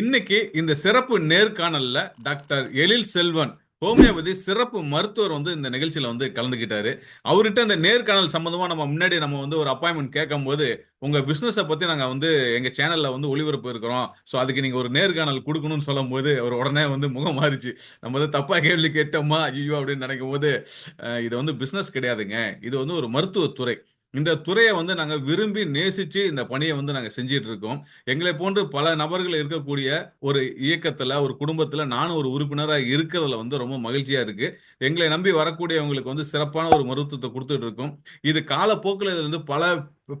இன்னைக்கு இந்த சிறப்பு நேர்காணல்ல டாக்டர் எழில் செல்வன் ஹோமியோபதி சிறப்பு மருத்துவர் வந்து இந்த நிகழ்ச்சியில வந்து கலந்துகிட்டாரு. அவர்கிட்ட இந்த நேர்காணல் சம்பந்தமா நம்ம முன்னாடி நம்ம வந்து ஒரு அப்பாயின்மெண்ட் கேட்கும்போது உங்க பிசினஸை பத்தி நாங்க வந்து எங்க சேனல்ல வந்து ஒளிபரப்பு இருக்கிறோம். ஸோ அதுக்கு நீங்க ஒரு நேர்காணல் கொடுக்கணும்னு சொல்லும் போது அவர் உடனே வந்து முகம் மாறிச்சு. நம்ம வந்து தப்பா கேள்வி கேட்டோமா ஐயோ அப்படின்னு நினைக்கும் போது இது வந்து பிசினஸ் கிடையாதுங்க. இது வந்து ஒரு மருத்துவத்துறை. இந்த துறையை வந்து நாங்கள் விரும்பி நேசித்து இந்த பணியை வந்து நாங்கள் செஞ்சிட்டு இருக்கோம் எங்களை போன்று பல நபர்கள் இருக்கக்கூடிய ஒரு இயக்கத்தில் ஒரு குடும்பத்தில் நானும் ஒரு உறுப்பினராக இருக்கிறதுல வந்து ரொம்ப மகிழ்ச்சியாக இருக்குது எங்களை நம்பி வரக்கூடியவங்களுக்கு வந்து சிறப்பான ஒரு மருத்துவத்தை கொடுத்துட்டு இருக்கோம் இது காலப்போக்கில் இதில் இருந்து பல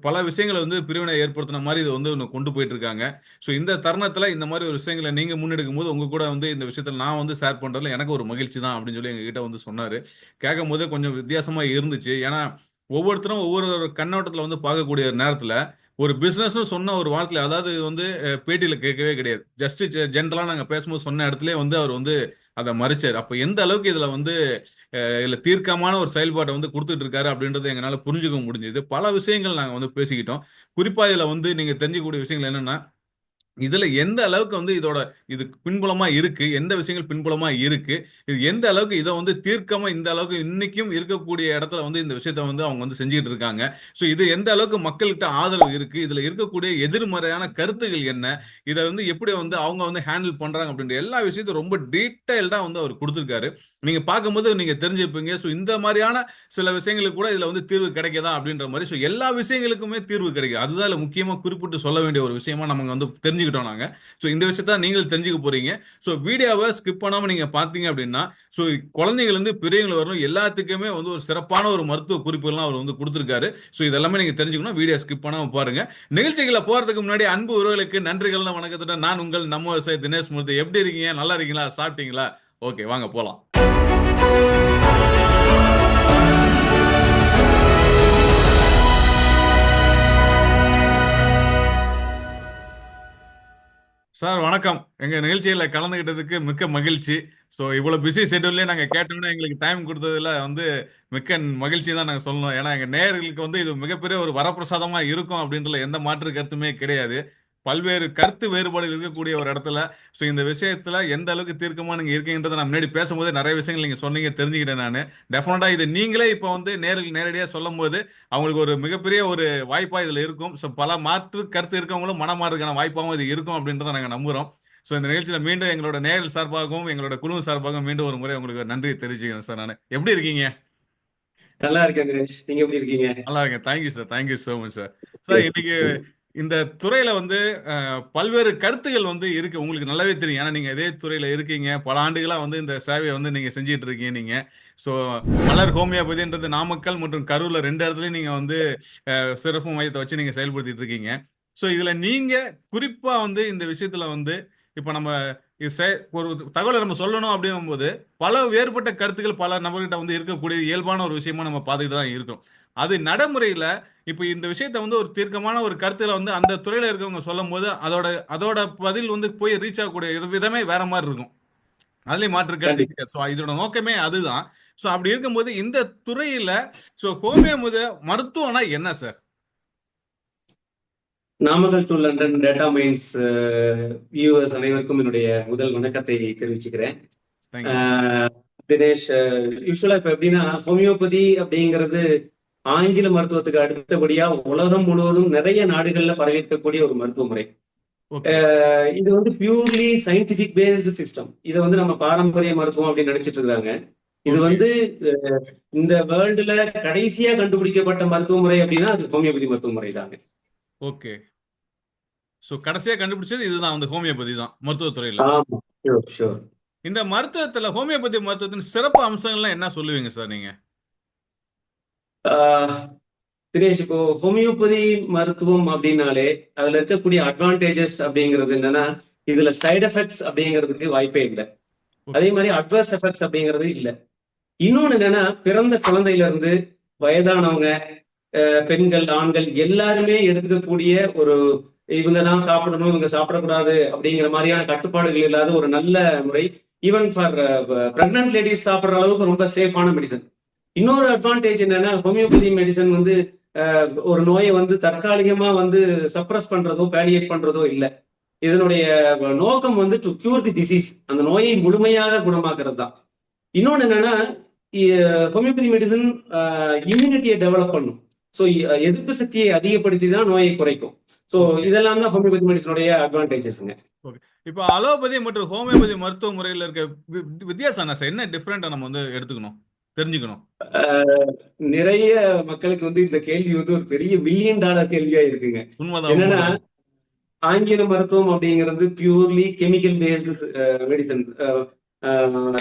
பல விஷயங்களை வந்து பிரிவினை ஏற்படுத்தின மாதிரி இது வந்து இன்னும் கொண்டு போயிட்டு இருக்காங்க ஸோ இந்த தருணத்தில் இந்த மாதிரி ஒரு விஷயங்களை நீங்கள் முன்னெடுக்கும் போது உங்கள் கூட வந்து இந்த விஷயத்தில் நான் வந்து ஷேர் பண்ணுறதுல எனக்கு ஒரு மகிழ்ச்சி தான் அப்படின்னு சொல்லி எங்ககிட்ட வந்து சொன்னார். கேட்கும் போதே கொஞ்சம் வித்தியாசமாக இருந்துச்சு. ஏன்னா ஒவ்வொருத்தரும் ஒவ்வொரு கண்ணோட்டத்தில் வந்து பார்க்கக்கூடிய நேரத்தில் ஒரு பிஸ்னஸ்னு சொன்ன ஒரு வாரத்தில் அதாவது வந்து பேட்டியில் கேட்கவே கிடையாது. ஜஸ்ட் ஜென்ரலாக நாங்கள் பேசும்போது சொன்ன இடத்துல வந்து அவர் வந்து அதை மறைச்சார். அப்போ எந்த அளவுக்கு இதில் வந்து இதில் தீர்க்கமான ஒரு செயல்பாட்டை வந்து கொடுத்துட்டு இருக்காரு அப்படின்றத எங்களால் புரிஞ்சுக்க முடிஞ்சது. பல விஷயங்கள் நாங்கள் வந்து பேசிக்கிட்டோம். குறிப்பாக இதில் வந்து நீங்கள் தெரிஞ்சுக்கூடிய விஷயங்கள் என்னென்னா இதுல எந்த அளவுக்கு வந்து இதோட இது பின்புலமா இருக்கு? எந்த விஷயங்கள் பின்புலமா இருக்கு? இது எந்த அளவுக்கு இதை வந்து தீர்க்கமா இந்த அளவுக்கு இன்னைக்கும் இருக்கக்கூடிய இடத்துல வந்து இந்த விஷயத்த வந்து அவங்க வந்து செஞ்சுட்டு இருக்காங்க. ஸோ இது எந்த அளவுக்கு மக்கள்கிட்ட ஆதரவு இருக்கு? இதுல இருக்கக்கூடிய எதிர்மறையான கருத்துகள் என்ன? இதை வந்து எப்படி வந்து அவங்க வந்து ஹேண்டில் பண்றாங்க அப்படின்ற எல்லா விஷயத்தையும் ரொம்ப டீட்டெயில்டா வந்து அவர் கொடுத்துருக்காரு. நீங்க பார்க்கும்போது நீங்க தெரிஞ்சுப்பீங்க ஸோ இந்த மாதிரியான சில விஷயங்களுக்கு கூட இதுல வந்து தீர்வு கிடைக்கதா அப்படின்ற மாதிரி. ஸோ எல்லா விஷயங்களுக்குமே தீர்வு கிடைக்கும் அதுதான் முக்கியமா குறிப்பிட்டு சொல்ல வேண்டிய ஒரு விஷயமா நம்ம வந்து தெரிஞ்சுக்கிட்டோம் நாங்க. ஸோ இந்த விஷயத்த நீங்கள் தெரிஞ்சுக்க போறீங்க. ஸோ வீடியோவை ஸ்கிப் பண்ணாம நீங்க பார்த்தீங்க அப்படின்னா ஸோ குழந்தைகள் இருந்து பெரியவங்க வரணும் எல்லாத்துக்குமே வந்து ஒரு சிறப்பான ஒரு மருத்துவ குறிப்புகள்லாம் அவர் வந்து கொடுத்துருக்காரு. ஸோ இதெல்லாமே நீங்க தெரிஞ்சுக்கணும். வீடியோ ஸ்கிப் பண்ணாமல் பாருங்க. நிகழ்ச்சிகளை போறதுக்கு முன்னாடி அன்பு உறவுகளுக்கு நன்றிகள் வணக்கத்துடன் நான் உங்கள் நம்ம விவசாய தினேஷ் மூர்த்தி. எப்படி இருக்கீங்க? நல்லா இருக்கீங்களா? சாப்பிட்டீங்களா? ஓகே வாங்க போகலாம் சார் வணக்கம். எங்க நிகழ்ச்சியில கலந்துகிட்டதுக்கு மிக்க மகிழ்ச்சி. ஸோ இவ்வளவு பிஸி ஷெட்யூல்லே நாங்க கேட்டோம்னா எங்களுக்கு டைம் கொடுத்ததுல வந்து மிக்க மகிழ்ச்சி தான் நாங்க சொல்லணும். ஏன்னா எங்க நேயர்களுக்கு வந்து இது மிகப்பெரிய ஒரு வரப்பிரசாதமா இருக்கும் அப்படின்றதுல எந்த மாற்று கருத்துமே கிடையாது. பல்வேறு கருத்து வேறுபாடு இருக்கக்கூடிய ஒரு இடத்துல. ஸோ இந்த விஷயத்துல எந்த அளவுக்கு தீர்க்கமா நீங்க இருக்கீங்கன்றதை நான் முன்னாடி பேசும்போது நிறைய விஷயங்கள் நீங்க சொன்னீங்க தெரிஞ்சுக்கிட்டேன் நான். டெஃபினட்டா இது நீங்களே இப்போ வந்து நேரில் நேரடியாக சொல்லும் போது அவங்களுக்கு ஒரு மிகப்பெரிய ஒரு வாய்ப்பா இதுல இருக்கும். ஸோ பல மாற்று கருத்து இருக்கவங்களும் மனமாறதுக்கான வாய்ப்பாகவும் இது இருக்கும் அப்படின்றத நாங்க நம்புறோம். ஸோ இந்த நிகழ்ச்சியில மீண்டும் எங்களோட நேரில் சார்பாகவும் எங்களோட குழு சார்பாகவும் மீண்டும் ஒரு முறை உங்களுக்கு நன்றி தெரிவிச்சுக்கிறேன் சார் நான். எப்படி இருக்கீங்க? நல்லா இருக்கேன் நீங்க எப்படி இருக்கீங்க? நல்லா இருக்கேன். Thank you sir thank you so much sir sir இன்னைக்கு இந்த துறையில வந்து பல்வேறு கருத்துகள் வந்து இருக்கு. உங்களுக்கு நல்லாவே தெரியும். ஏன்னா நீங்க இதே துறையில இருக்கீங்க. பல ஆண்டுகளா வந்து இந்த சேவையை வந்து நீங்க செஞ்சிட்டு இருக்கீங்க நீங்க. ஸோ மலர் ஹோமியோபதின்றது நாமக்கல் மற்றும் கரூர்ல ரெண்டு இடத்துலயும் நீங்க வந்து சிறப்பு மையத்தை வச்சு நீங்க செயல்படுத்திட்டு இருக்கீங்க. ஸோ இதுல நீங்க குறிப்பா வந்து இந்த விஷயத்துல வந்து இப்ப நம்ம இது செ- ஒரு தகவலை நம்ம சொல்லணும் அப்படிங்கும்போது பல வேறுபட்ட கருத்துக்கள் பல நபர்கிட்ட வந்து இருக்கக்கூடிய இயல்பான ஒரு விஷயமா நம்ம பார்த்துக்கிட்டு தான் இருக்கோம். அது நடைமுறையில இப்ப இந்த விஷயத்த வந்து ஒரு தீர்க்கமான ஒரு கருத்துல வந்து அந்த துறையில இருக்கவங்க சொல்லும் போது அதோட அதோட பதில் வந்து போய் ரீச் ஆகக்கூடிய விதமே வேற மாதிரி இருக்கும். அதுலயும் மாற்று கருத்து ஸோ இதோட நோக்கமே அதுதான். ஸோ அப்படி இருக்கும்போது இந்த துறையில ஸோ ஹோமியோ முத மருத்துவம்னா என்ன sir Namakkal to London data minds viewers அனைவருக்கும் என்னுடைய முதல் வணக்கத்தை தெரிவிச்சுக்கிறேன். தினேஷ் யூஸ்வலா இப்ப எப்படின்னா ஹோமியோபதி அப்படிங்கிறது ஆங்கில மருத்துவத்துக்கு அடுத்தபடியா உலகம் முழுவதும் நிறைய நாடுகள்ல பரவிருக்கக்கூடிய ஒரு மருத்துவ முறை இது வந்து பியூர்லி சயின்டிபிக் பேஸ்டு சிஸ்டம் இதை வந்து நம்ம பாரம்பரிய மருத்துவம் அப்படின்னு நினைச்சிட்டு இருக்காங்க. இது வந்து இந்த வேர்ல்டுல கடைசியா கண்டுபிடிக்கப்பட்ட மருத்துவ முறை அப்படின்னா அது ஹோமியோபதி மருத்துவ முறை தாங்க. ஓகே. ஸோ கடைசியா கண்டுபிடிச்சது இதுதான் வந்து ஹோமியோபதி தான் மருத்துவத்துறையில. இந்த மருத்துவத்துல ஹோமியோபதி மருத்துவத்தின் சிறப்பு அம்சங்கள்லாம் என்ன சொல்லுவீங்க சார் நீங்க? தினேஷ் இப்போ ஹோமியோபதி மருத்துவம் அப்படின்னாலே அதுல இருக்கக்கூடிய அட்வான்டேஜஸ் அப்படிங்கிறது என்னன்னா இதுல சைடு எஃபெக்ட்ஸ் அப்படிங்கிறதுக்கு வாய்ப்பே இல்லை. அதே மாதிரி அட்வர்ஸ் எஃபெக்ட்ஸ் அப்படிங்கிறது இல்ல. இன்னொன்னு என்னன்னா பிறந்த குழந்தையில இருந்து வயதானவங்க பெண்கள் ஆண்கள் எல்லாருமே எடுத்துக்கக்கூடிய ஒரு இவங்க தான் சாப்பிடணும் இவங்க சாப்பிடக்கூடாது அப்படிங்கிற மாதிரியான கட்டுப்பாடுகள் இல்லாத ஒரு நல்ல முறை. ஈவன் ஃபார் பிரெக்னன்ட் லேடிஸ் சாப்பிடுற அளவுக்கு ரொம்ப சேஃபான மெடிசன் இன்னொரு அட்வான்டேஜ் என்னன்னா ஹோமியோபதி மெடிசன் வந்து ஒரு நோயை வந்து தற்காலிகமா வந்து சப்ரஸ் பண்றதோ பேலியேட் பண்றதோ இல்லை. இதனுடைய நோக்கம் வந்து டு கியூர் தி டிசீஸ் அந்த நோயை முழுமையாக குணமாக்குறது தான் இன்னொன்னு என்னன்னா ஹோமியோபதி மெடிசன் இம்யூனிட்டியை டெவலப் பண்ணும். ஸோ எதிர்ப்பு சக்தியை அதிகப்படுத்தி தான் நோயை குறைக்கும். ஸோ இதெல்லாம் தான் ஹோமியோபதி மெடிசனுடைய அட்வான்டேஜஸ்ங்க இப்போ அலோபதி மற்றும் ஹோமியோபதி மருத்துவ முறையில் இருக்க வி- வித்தியாசம் என்ன சார் என்ன டிஃப்ரெண்டா நம்ம வந்து எடுத்துக்கணும்? தெரிஞ்சுக்கணும். நிறைய மக்களுக்கு வந்து இந்த கேள்வி வந்து ஒரு பெரிய மில்லியன் டாலர் கேள்வியா இருக்குங்க. என்னன்னா. ஆங்கில மருத்துவம் அப்படிங்கிறது பியூர்லி கெமிக்கல் பேஸ்டு மெடிசன்ஸ்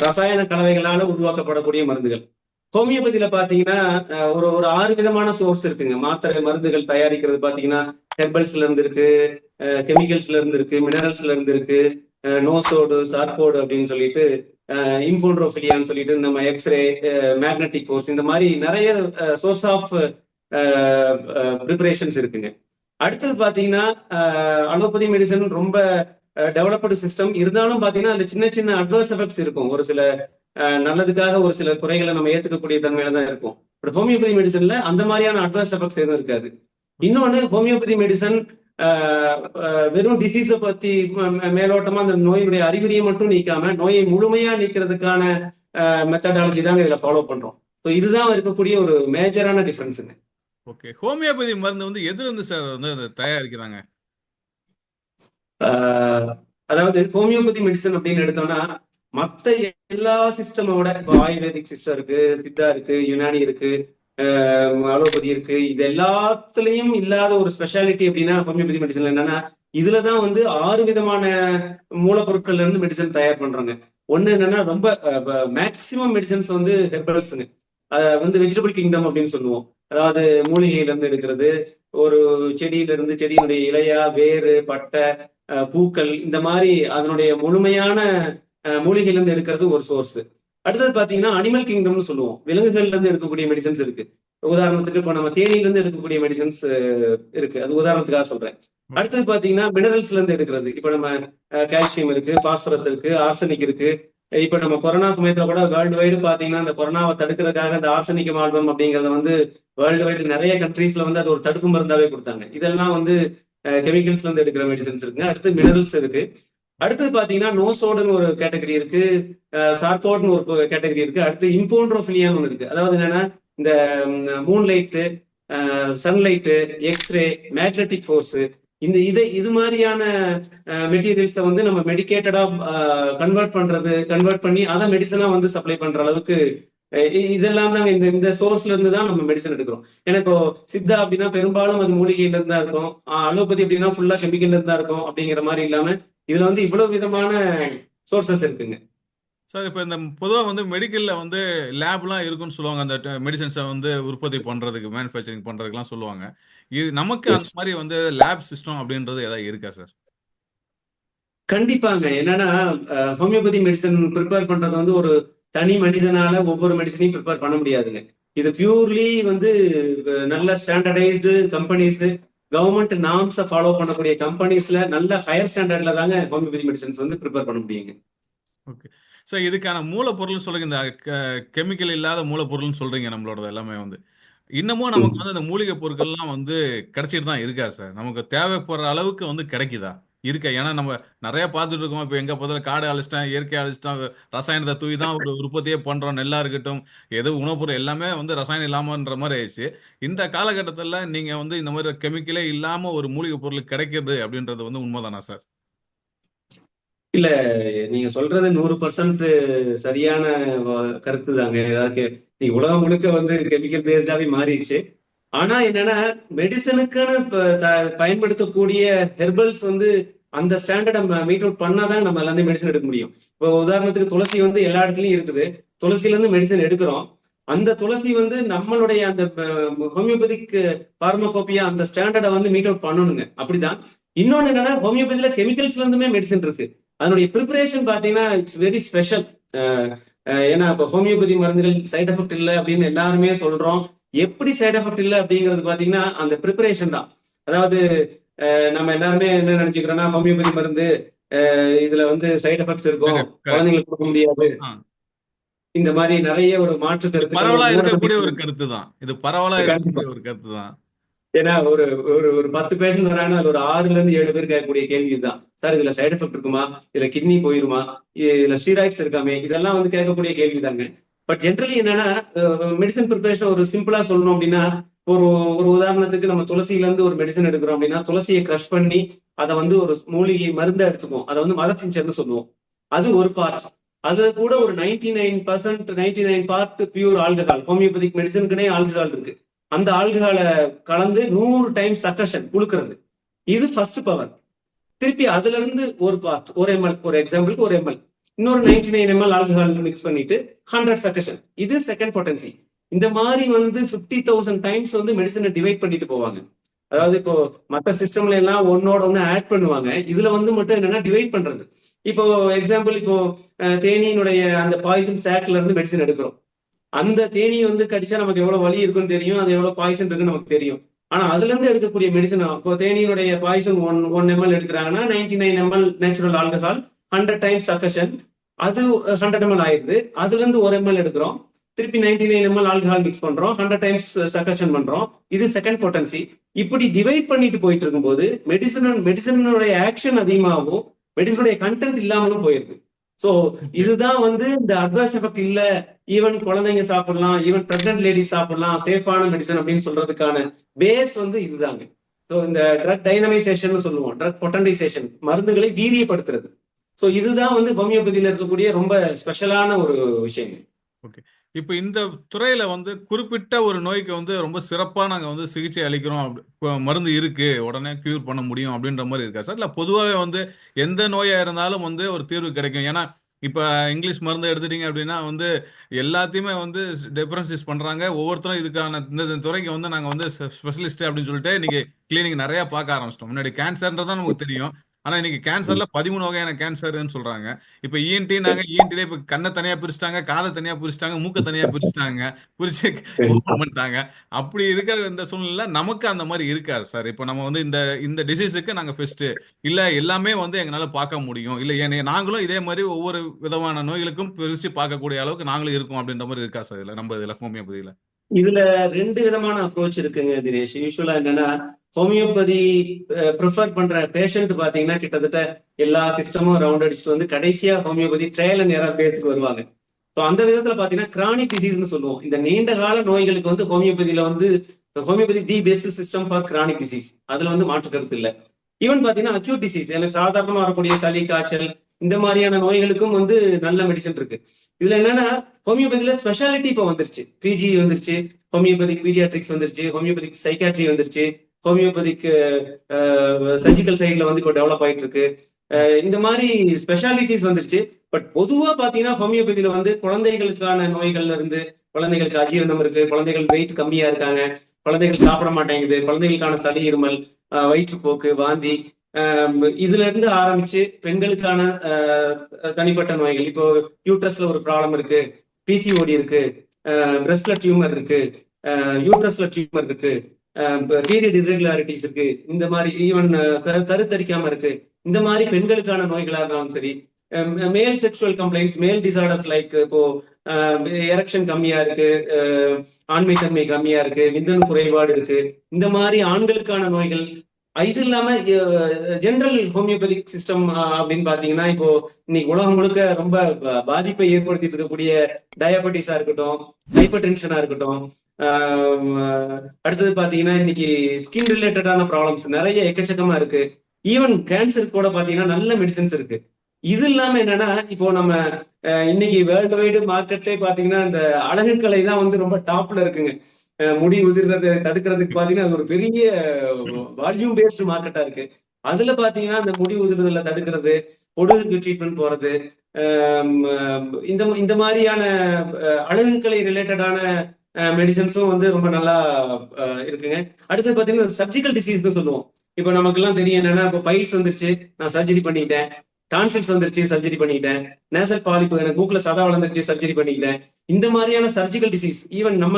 ரசாயன கலவைகளால உருவாக்கப்படக்கூடிய மருந்துகள். ஹோமியோபதியில பாத்தீங்கன்னா ஒரு ஒரு ஆறு விதமான சோர்ஸ் இருக்குங்க. மாத்திரை மருந்துகள் தயாரிக்கிறது பாத்தீங்கன்னா ஹெர்பல்ஸ்ல இருந்து இருக்கு கெமிக்கல்ஸ்ல இருந்து இருக்கு மினரல்ஸ்ல இருந்து இருக்கு நோசோடு சார்கோடு அப்படின்னு சொல்லிட்டு இம்போன்ட்ரோஃபிலியான்னு சொல்லிட்டு நம்ம எக்ஸ்ரே மேக்னெட்டிக் ஃபோர்ஸ் இந்த மாதிரி நிறைய சோர்ஸ் ஆஃப் ப்ரிப்பரேஷன்ஸ் இருக்குங்க. அடுத்தது பாத்தீங்கன்னா அலோபதி மெடிசன் ரொம்ப டெவலப்டு சிஸ்டம் இருந்தாலும் பாத்தீங்கன்னா அந்த சின்ன சின்ன அட்வர்ஸ் எஃபெக்ட்ஸ் இருக்கும். ஒரு சில அஹ், நல்லதுக்காக ஒரு சில குறைகளை நம்ம ஏத்துக்கக்கூடிய தன்மையில தான் இருக்கும் பட் ஹோமியோபதி மெடிசன்ல அந்த மாதிரியான அட்வர்ஸ் எஃபெக்ட்ஸ் எதுவும் இருக்காது. இன்னொன்னு ஹோமியோபதி மெடிசன் வெறும் டிசீஸை பத்தி மேலோட்டமா அந்த நோயினுடைய அறிகுறியை மட்டும் நீக்காம நோயை முழுமையா நீக்கிறதுக்கான மெத்தடாலஜி தாங்க இதுல ஃபாலோ பண்றோம். ஸோ இதுதான் இருக்கக்கூடிய ஒரு மேஜரான டிஃபரன்ஸுங்க ஓகே ஹோமியோபதி மருந்து வந்து எதுல இருந்து சார் வந்து தயாரிக்கிறாங்க? ஆஹ் அதாவது ஹோமியோபதி மெடிசன் அப்படின்னு எடுத்தோம்னா மத்த எல்லா சிஸ்டமோட ஆயுர்வேதிக் சிஸ்டம் இருக்கு சித்தா இருக்கு யுனானி இருக்கு அலோபதி இருக்கு. இது எல்லாத்துலயும் இல்லாத ஒரு ஸ்பெஷாலிட்டி அப்படின்னா ஹோமியோபதி மெடிசன் என்னன்னா இதுலதான் வந்து ஆறு விதமான மூலப்பொருட்கள்ல இருந்து மெடிசன் தயார் பண்றாங்க. ஒண்ணு என்னன்னா ரொம்ப மேக்சிமம் மெடிசன்ஸ் வந்து ஹெர்பல்ஸுங்க வந்து வெஜிடபிள் கிங்டம் அப்படின்னு சொல்லுவோம். அதாவது மூலிகையில இருந்து எடுக்கிறது ஒரு செடியில இருந்து செடியினுடைய இலையா வேறு பட்டை அஹ் பூக்கள் இந்த மாதிரி அதனுடைய முழுமையான அஹ், மூலிகையில இருந்து எடுக்கிறது ஒரு சோர்ஸ் அடுத்தது பாத்தீங்கன்னா அனிமல் கிங்டம்னு சொல்லுவோம். விலங்குகள்ல இருந்து எடுக்கக்கூடிய மெடிசன்ஸ் இருக்கு. உதாரணத்துக்கு இப்போ நம்ம தேனியில இருந்து எடுக்கக்கூடிய மெடிசன்ஸ் இருக்கு. அது உதாரணத்துக்காக சொல்றேன். அடுத்தது பாத்தீங்கன்னா மினரல்ஸ்ல இருந்து எடுக்கிறது. இப்போ நம்ம கால்சியம் இருக்கு பாஸ்பரஸ் இருக்கு ஆர்சனிக் இருக்கு. இப்ப நம்ம கொரோனா சமயத்துல கூட வேர்ல்டு வைடு பாத்தீங்கன்னா இந்த கொரோனாவை தடுக்கிறதுக்காக இந்த ஆர்சனிக் ஆல்பம் அப்படிங்கறத வந்து வேர்ல்டு வைடு நிறைய கண்ட்ரீஸ்ல வந்து அது ஒரு தடுப்பு மருந்தாவே கொடுத்தாங்க. இதெல்லாம் வந்து கெமிக்கல்ஸ்ல இருந்து எடுக்கிற மெடிசன்ஸ் இருக்குங்க. அடுத்து மினரல்ஸ் இருக்கு. அடுத்தது பாத்தீங்கன்னா நோசோடுன்னு ஒரு கேட்டகரி இருக்கு. சார்கோட்னு ஒரு கேட்டகரி இருக்கு. அடுத்து இம்போன்ட்ரோஃபிலியான்னு ஒன்று இருக்கு. அதாவது என்னன்னா இந்த moonlight sunlight X ray magnetic force இந்த இதை இது மாதிரியான மெட்டீரியல்ஸை வந்து நம்ம மெடிக்கேட்டடா கன்வெர்ட் பண்றது கன்வெர்ட் பண்ணி அதை மெடிசனா வந்து சப்ளை பண்ற அளவுக்கு இதெல்லாம் தாங்க இந்த இந்த சோர்ஸ்ல இருந்து தான் நம்ம மெடிசன் எடுக்கிறோம். ஏன்னா இப்போ சித்தா அப்படின்னா பெரும்பாலும் அது மூலிகையில இருந்து தான் இருக்கும். அலோபதி அப்படின்னா ஃபுல்லா கெமிக்கல்ல இருந்தா இருக்கும் அப்படிங்கிற மாதிரி இல்லாம இதுல வந்து இவ்வளவு விதமான சோர்சஸ் இருக்குங்க. சார் இப்போ இந்த பொதுவாக வந்து மெடிக்கல்ல வந்து லேப்லாம் இருக்குன்னு சொல்லுவாங்க. அந்த மெடிசன்ஸை வந்து உற்பத்தி பண்றதுக்கு மேனுஃபேக்சரிங் பண்றதுக்குலாம் சொல்லுவாங்க. இது நமக்கு அந்த. மாதிரி வந்து லேப் சிஸ்டம் அப்படின்றது ஏதாவது இருக்கா சார்? கண்டிப்பாங்க. என்னன்னா ஹோமியோபதி மெடிசன் ப்ரிப்பேர் பண்றது வந்து ஒரு தனி மனிதனால ஒவ்வொரு மெடிசனையும் ப்ரிப்பேர் பண்ண முடியாதுங்க. இது பியூர்லி வந்து நல்ல ஸ்டாண்டர்டைஸ்டு கம்பெனிஸ் கவர்மெண்ட் நார்ம்ஸை ஃபாலோ பண்ணக்கூடிய கம்பெனிஸ்ல நல்ல ஹையர் ஸ்டாண்டர்ட்ல தாங்க ஹோமியோபதி மெடிசன்ஸ் வந்து ப்ரிப்பேர் பண்ண முடியுங்க. ஓகே சார் இதுக்கான மூலப்பொருள்னு சொல்றீங்க இந்த கெமிக்கல் இல்லாத மூலப்பொருள்னு சொல்றீங்க நம்மளோட எல்லாமே வந்து. இன்னமும் நமக்கு வந்து அந்த மூலிகை பொருட்கள்லாம் வந்து கிடைச்சிட்டு தான் இருக்கா சார் நமக்கு தேவைப்படுற அளவுக்கு வந்து கிடைக்குதா? இருக்க. ஏன்னா நம்ம நிறைய பார்த்துட்டு இருக்கோம் இப்போ எங்க பார்த்தாலும் காடு அழிச்சிட்டேன் இயற்கை அழிச்சிட்டேன் ரசாயனத்தை தூய் தான் ஒரு உற்பத்தியே பண்றோம் நெல்லா இருக்கட்டும். எது உணவுப்பொருள் எல்லாமே வந்து ரசாயனம் இல்லாமன்ற மாதிரி ஆயிடுச்சு. இந்த காலகட்டத்தில் நீங்க வந்து இந்த மாதிரி கெமிக்கலே இல்லாம ஒரு மூலிகை பொருள் கிடைக்கிறது அப்படின்றது வந்து உண்மைதானா சார் இல்ல நீங்க சொல்றது நூறு பர்சன்ட் சரியான கருத்து தாங்க ஏதாவது நீங்க உலகம் முழுக்க வந்து கெமிக்கல் பேஸ்டாவே மாறிடுச்சு. ஆனா என்னன்னா மெடிசனுக்கான பயன்படுத்தக்கூடிய ஹெர்பல்ஸ் வந்து அந்த ஸ்டாண்டர்டை மீட் அவுட் பண்ணாதான் நம்ம எல்லாத்தையும் மெடிசன் எடுக்க முடியும். இப்போ உதாரணத்துக்கு துளசி வந்து எல்லா இடத்துலயும் இருக்குது. துளசில இருந்து மெடிசன் எடுக்கிறோம். அந்த துளசி வந்து நம்மளுடைய அந்த ஹோமியோபதிக் பார்மகோப்பியா அந்த ஸ்டாண்டர்டை வந்து மீட் அவுட் பண்ணணுங்க. அப்படிதான். இன்னொன்னு என்னன்னா ஹோமியோபதியில கெமிக்கல்ஸ்ல இருந்துமே மெடிசன் இருக்கு. அதனுடைய ப்ரிப்பரேஷன் பாத்தீங்கன்னா இட்ஸ் வெரி ஸ்பெஷல் ஏன்னா இப்போ ஹோமியோபதி மருந்துகள் சைடு எஃபெக்ட் இல்லை அப்படின்னு எல்லாருமே சொல்றோம். எப்படி சைடு எஃபெக்ட் இல்லை அப்படிங்கிறது பாத்தீங்கன்னா அந்த ப்ரிப்பரேஷன் தான். அதாவது நம்ம எல்லாருமே என்ன நினைச்சுக்கிறோம்னா ஹோமியோபதி மருந்து இதுல வந்து சைடு எஃபெக்ட்ஸ் இருக்கும். குழந்தைங்களுக்கு கொடுக்க முடியாது. இந்த மாதிரி நிறைய ஒரு மாற்று பரவலா இருக்கக்கூடிய ஒரு கருத்து தான். இது பரவலா இருக்கக்கூடிய ஒரு கருத்து தான். ஏன்னா ஒரு ஒரு ஒரு பத்து பேஷண்ட் வராங்கன்னா அதுல ஒரு ஆறுல இருந்து ஏழு பேர் கேட்கக்கூடிய கேள்வி இதுதான். சார் இதுல சைடு எஃபெக்ட் இருக்குமா? இதுல கிட்னி போயிருமா? இதுல ஸ்டீராய்ட்ஸ் இருக்காமே? இதெல்லாம் வந்து கேட்கக்கூடிய கேள்வி தாங்க பட் ஜென்ரலி என்னன்னா மெடிசன் ப்ரிப்பரேஷன் ஒரு சிம்பிளா சொல்லணும் அப்படின்னா ஒரு ஒரு உதாரணத்துக்கு நம்ம துளசியில இருந்து ஒரு மெடிசன் எடுக்கிறோம் அப்படின்னா துளசியை கிரஷ் பண்ணி அதை வந்து ஒரு மூலிகை மருந்தா எடுத்துக்குவோம். அதை வந்து மதச்சிஞ்சர்னு சொல்லுவோம். அது ஒரு பார்ட் அது கூட ஒரு ninety nine percent ninety nine part pure alcohol homeopathic மெடிசனுக்குனே alcohol இருக்கு. அந்த ஆல்கஹாலை கலந்து நூறு டைம் சக்கஷன் குழுக்கிறது இது ஃபர்ஸ்ட் பவர் திருப்பி அதுல இருந்து ஒரு பார்ட் ஒரு எம்எல் ஒரு எக்ஸாம்பிளுக்கு ஒரு எம்எல் இன்னொரு ninety nine ml alcohol mix பண்ணிட்டு ஹண்ட்ரட் சக்கஷன் இது செகண்ட் பொட்டன்சி இந்த மாதிரி வந்து பிப்டி தௌசண்ட் டைம்ஸ் வந்து மெடிசனை டிவைட் பண்ணிட்டு போவாங்க. அதாவது இப்போ மற்ற சிஸ்டம்ல எல்லாம் ஒன்னோட ஒன்னு ஆட் பண்ணுவாங்க. இதுல வந்து மட்டும் என்னன்னா டிவைட் பண்றது. இப்போ எக்ஸாம்பிள் இப்போ தேனியினுடைய அந்த பாய்சன் சாக்ல இருந்து மெடிசன் எடுக்கிறோம். அந்த தேனி வந்து கடிச்சா நமக்கு எவ்வளவு வலி இருக்குன்னு தெரியும். அது எவ்வளவு பாய்சன் இருக்குன்னு நமக்கு தெரியும். ஆனா அதுல இருந்து எடுக்கக்கூடிய மெடிசன் இப்போ தேனியினுடைய poison one one ML எடுக்கிறாங்கன்னா ninety nine ml natural alcohol hundred times succussion அது ஹண்ட்ரட் எம்எல் ஆயிடுது. அதுல இருந்து ஒரு எம்எல் எடுக்கிறோம். திருப்பி ninety nine ml alcohol mix பண்றோம். ஹண்ட்ரட் டைம்ஸ் சக்கஷன் பண்றோம். இது செகண்ட் பொட்டன்சி இப்படி டிவைட் பண்ணிட்டு போயிட்டு இருக்கும்போது மெடிசன் மெடிசனுடைய ஆக்ஷன் அதிகமாகவும் மெடிசனுடைய கண்டென்ட் இல்லாமலும் போயிருக்கு. சோ இதுதான் வந்து இந்த அட்வைஸ் எஃபெக்ட் இல்ல. ஈவன் குழந்தைங்க சாப்பிடலாம் ஈவன் பிரெக்னன்ட் லேடி சாப்பிடலாம் சேஃபான மெடிசன் அப்படின்னு சொல்றதுக்கான பேஸ் வந்து இதுதாங்க. சோ இந்த ட்ரக் டைனமைசேஷன் சொல்லுவோம். ட்ரக் பொட்டன்டைசேஷன் மருந்துகளை வீரியப்படுத்துறது. சோ இதுதான் வந்து ஹோமியோபதியில இருக்கக்கூடிய ரொம்ப ஸ்பெஷலான ஒரு விஷயம் இப்போ இந்த துறையில வந்து குறிப்பிட்ட ஒரு நோய்க்கு வந்து ரொம்ப சிறப்பாக நாங்கள் வந்து சிகிச்சை அளிக்கிறோம் அப்படி- மருந்து இருக்கு உடனே கியூர் பண்ண முடியும் அப்படின்ற மாதிரி இருக்கா சார்? இல்லை பொதுவாகவே வந்து எந்த நோயாக இருந்தாலும் வந்து ஒரு தீர்வு கிடைக்கும். ஏன்னா இப்போ இங்கிலீஷ் மருந்து எடுத்துட்டீங்க அப்படின்னா வந்து எல்லாத்தையுமே வந்து டிஃபரன்சிஸ் பண்ணுறாங்க ஒவ்வொருத்தரும் இதுக்கான இந்த துறைக்கு வந்து நாங்கள் வந்து ஸ்பெஷலிஸ்ட் அப்படின்னு சொல்லிட்டு இன்னைக்கு கிளினிக் நிறையா பார்க்க ஆரம்பிச்சிட்டோம். முன்னாடி கேன்சர்ன்றதான் நமக்கு தெரியும். ஆனா இன்னைக்கு கேன்சர்ல பதிமூணு வகையான கேன்சர்னு சொல்றாங்க. இப்ப இஎன்டி நாங்க இஎன்டில இப்ப கண்ணை தனியா பிரிச்சுட்டாங்க காதை தனியா பிரிச்சுட்டாங்க மூக்க தனியா பிரிச்சுட்டாங்க பிரிச்சு பண்ணிட்டாங்க. அப்படி இருக்கிற இந்த சூழ்நிலை நமக்கு அந்த மாதிரி இருக்காது சார். இப்போ நம்ம வந்து இந்த இந்த டிசீஸுக்கு நாங்க ஃபர்ஸ்ட் இல்ல எல்லாமே வந்து எங்களால பார்க்க முடியும். இல்ல ஏன் நாங்களும் இதே மாதிரி ஒவ்வொரு விதமான நோய்களுக்கும் பிரிச்சு பார்க்கக்கூடிய அளவுக்கு நாங்களும் இருக்கோம் அப்படின்ற மாதிரி இருக்கா சார் இதுல நம்ம இதுல ஹோமியோபதியில? இதுல ரெண்டு விதமான அப்ரோச் இருக்குங்க தினேஷ். யூஸ்வலா என்னன்னா ஹோமியோபதி ப்ரிஃபர் பண்ற பேஷண்ட் பாத்தீங்கன்னா கிட்டத்தட்ட எல்லா சிஸ்டமும் ரவுண்ட் அடிச்சுட்டு வந்து கடைசியா ஹோமியோபதி ட்ரையல் அண்ட் எரர் பேஸ்க்கு வருவாங்க. ஸோ அந்த விதத்துல பாத்தீங்கன்னா கிரானிக் டிசீஸ்னு சொல்லுவோம். இந்த நீண்ட கால நோய்களுக்கு வந்து ஹோமியோபதியில வந்து homeopathy the best system for chronic disease அதுல வந்து மாற்று கருத்து இல்லை. ஈவன் பாத்தீங்கன்னா அக்யூட் டிசீஸ் எனக்கு சாதாரணமா வரக்கூடிய சளி காய்ச்சல் இந்த மாதிரியான நோய்களுக்கும் வந்து நல்ல மெடிசன் இருக்கு. இதுல என்னன்னா ஹோமியோபதியில ஸ்பெஷாலிட்டி இப்போ வந்துருச்சு. பிஜி வந்துருச்சு ஹோமியோபதிக் பீடியாட்ரிக்ஸ் வந்துருச்சு ஹோமியோபதிக் சைக்காட்ரி வந்துருச்சு. ஹோமியோபதிக்கு சர்ஜிக்கல் சைட்ல வந்து இப்போ டெவலப் ஆயிட்டு இருக்கு அஹ் இந்த மாதிரி ஸ்பெஷாலிட்டிஸ் வந்துருச்சு. பட் பொதுவா பாத்தீங்கன்னா ஹோமியோபதியில வந்து குழந்தைகளுக்கான நோய்கள்ல இருந்து குழந்தைகளுக்கு அஜீரணம் இருக்கு. குழந்தைகள் வெயிட் கம்மியா இருக்காங்க. குழந்தைகள் சாப்பிட மாட்டேங்குது. குழந்தைகளுக்கான சளி இருமல் அஹ் வயிற்றுப்போக்கு வாந்தி இதுல இருந்து ஆரம்பிச்சு பெண்களுக்கான தனிப்பட்ட நோய்கள். இப்போ யூட்ரஸ்ல ஒரு ப்ராப்ளம் இருக்கு. பிசிஓடி இருக்கு. பிரஸ்ட்ல டியூமர் இருக்கு. யூட்ரஸ்ல டியூமர் இருக்கு. பீரியட் irregularities இருக்கு. இந்த மாதிரி ஈவன் கருத்தரிக்காம இருக்கு. இந்த மாதிரி பெண்களுக்கான நோய்களாக இருந்தாலும் சரி male sexual complaints male disorders like இப்போ எரக்ஷன் கம்மியா இருக்கு ஆண்மைத்தன்மை ஆண்மை தன்மை கம்மியா இருக்கு விந்தணு குறைபாடு இருக்கு. இந்த மாதிரி ஆண்களுக்கான நோய்கள் இது இல்லாம ஜென்ரல் ஹோமியோபதிக் சிஸ்டம் அப்படின்னு பாத்தீங்கன்னா இப்போ இன்னைக்கு உலகம் முழுக்க ரொம்ப பாதிப்பை ஏற்படுத்திட்டு இருக்கக்கூடிய டயபெட்டிஸா இருக்கட்டும் ஹைப்பர் டென்ஷனா இருக்கட்டும் அடுத்தது பாத்தீங்கன்னா இன்னைக்கு ஸ்கின் ரிலேட்டடான ப்ராப்ளம்ஸ் நிறைய எக்கச்சக்கமா இருக்கு. ஈவன் கேன்சருக்கு கூட பாத்தீங்கன்னா நல்ல மெடிசன்ஸ் இருக்கு. இது இல்லாம என்னன்னா இப்போ நம்ம அஹ், இன்னைக்கு வேர்ல்டு வைடு மார்க்கெட்லயே பாத்தீங்கன்னா இந்த அழகுக்கலை தான் வந்து ரொம்ப டாப்ல இருக்குங்க. அஹ், முடி உதிர்றதை தடுக்கிறதுக்கு பாத்தீங்கன்னா அது ஒரு பெரிய வால்யூம் பேஸ்டு மார்க்கெட்டா இருக்கு. அதுல பாத்தீங்கன்னா அந்த முடி உதிர்றதுல தடுக்கிறது பொடுகுக்கு ட்ரீட்மெண்ட் போறது இந்த இந்த மாதிரியான அஹ், அழகுக்கலை ரிலேட்டடான மெடிசன்ஸும் வந்து ரொம்ப நல்லா இருக்குங்க. அடுத்து பாத்தீங்கன்னா சர்ஜிக்கல் டிசீஸ்னு சொல்லுவோம். இப்போ நமக்கு எல்லாம் தெரியும் என்னன்னா இப்போ பைல்ஸ் வந்துருச்சு நான் சர்ஜரி பண்ணிட்டேன். டான்சில்ஸ் வந்துருச்சு சர்ஜரி பண்ணிட்டேன். நேசல் பாலிப்பு எனக்கு மூக்குல சதா வளர்ந்துருச்சு சர்ஜரி பண்ணிக்கிட்டேன் இந்த மாதிரியான சர்ஜிக்கல் டிசீஸ் ஈவன் நம்ம